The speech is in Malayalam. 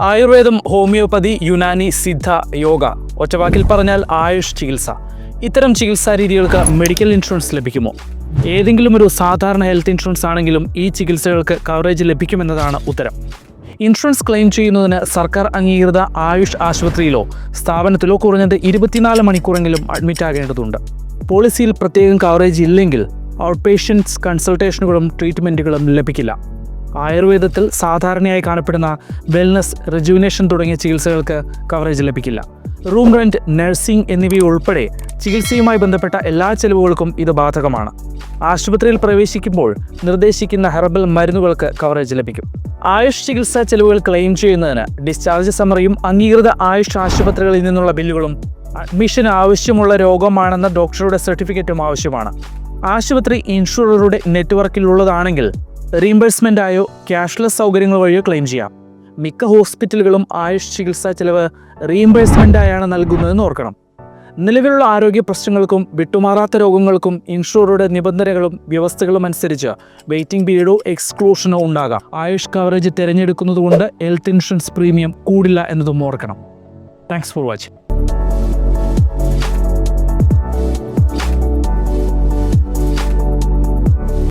ആയുർവേദം ഹോമിയോപ്പതി യുനാനി സിദ്ധ യോഗ. ഒറ്റവാക്കിൽ പറഞ്ഞാൽ ആയുഷ് ചികിത്സ. ഇത്തരം ചികിത്സാ രീതികൾക്ക് മെഡിക്കൽ ഇൻഷുറൻസ് ലഭിക്കുമോ? ഏതെങ്കിലും ഒരു സാധാരണ ഹെൽത്ത് ഇൻഷുറൻസ് ആണെങ്കിലും ഈ ചികിത്സകൾക്ക് കവറേജ് ലഭിക്കുമെന്നതാണ് ഉത്തരം. ഇൻഷുറൻസ് ക്ലെയിം ചെയ്യുന്നതിന് സർക്കാർ അംഗീകൃത ആയുഷ് ആശുപത്രിയിലോ സ്ഥാപനത്തിലോ കുറഞ്ഞത് ഇരുപത്തിനാല് മണിക്കൂറെങ്കിലും അഡ്മിറ്റ് ആകേണ്ടതുണ്ട്. പോളിസിയിൽ പ്രത്യേകം കവറേജ് ഇല്ലെങ്കിൽ ഔട്ട് പേഷ്യൻസ് കൺസൾട്ടേഷനുകളും ട്രീറ്റ്മെന്റുകളും ലഭിക്കില്ല. ആയുർവേദത്തിൽ സാധാരണയായി കാണപ്പെടുന്ന വെൽനസ് റെജുവിനേഷൻ തുടങ്ങിയ ചികിത്സകൾക്ക് കവറേജ് ലഭിക്കില്ല. റൂം റെന്റ് നഴ്സിംഗ് എന്നിവയുൾപ്പെടെ ചികിത്സയുമായി ബന്ധപ്പെട്ട എല്ലാ ചെലവുകൾക്കും ഇത് ബാധകമാണ്. ആശുപത്രിയിൽ പ്രവേശിക്കുമ്പോൾ നിർദ്ദേശിക്കുന്ന ഹെർബൽ മരുന്നുകൾക്ക് കവറേജ് ലഭിക്കും. ആയുഷ് ചികിത്സാ ചെലവുകൾ ക്ലെയിം ചെയ്യുന്നതിന് ഡിസ്ചാർജ് സമറിയും അംഗീകൃത ആയുഷ് ആശുപത്രികളിൽ നിന്നുള്ള ബില്ലുകളും അഡ്മിഷൻ ആവശ്യമുള്ള രോഗമാണെന്ന ഡോക്ടറുടെ സർട്ടിഫിക്കറ്റും ആവശ്യമാണ്. ആശുപത്രി ഇൻഷുററുടെ നെറ്റ്വർക്കിലുള്ളതാണെങ്കിൽ റീംബേഴ്സ്മെന്റ് ആയോ ക്യാഷ്ലെസ് സൗകര്യങ്ങൾ വഴിയോ ക്ലെയിം ചെയ്യാം. മിക്ക ഹോസ്പിറ്റലുകളും ആയുഷ് ചികിത്സാ ചെലവ് റീംബേഴ്സ്മെന്റ് ആയാണ് നൽകുന്നതെന്ന് ഓർക്കണം. നിലവിലുള്ള ആരോഗ്യ പ്രശ്നങ്ങൾക്കും വിട്ടുമാറാത്ത രോഗങ്ങൾക്കും ഇൻഷുറുടെ നിബന്ധനകളും വ്യവസ്ഥകളും അനുസരിച്ച് വെയിറ്റിംഗ് പീരീഡോ എക്സ്ക്ലൂഷനോ ഉണ്ടാകാം. ആയുഷ് കവറേജ് തിരഞ്ഞെടുക്കുന്നതുകൊണ്ട് ഹെൽത്ത് ഇൻഷുറൻസ് പ്രീമിയം കൂടില്ല എന്നതും ഓർക്കണം. Thanks for watching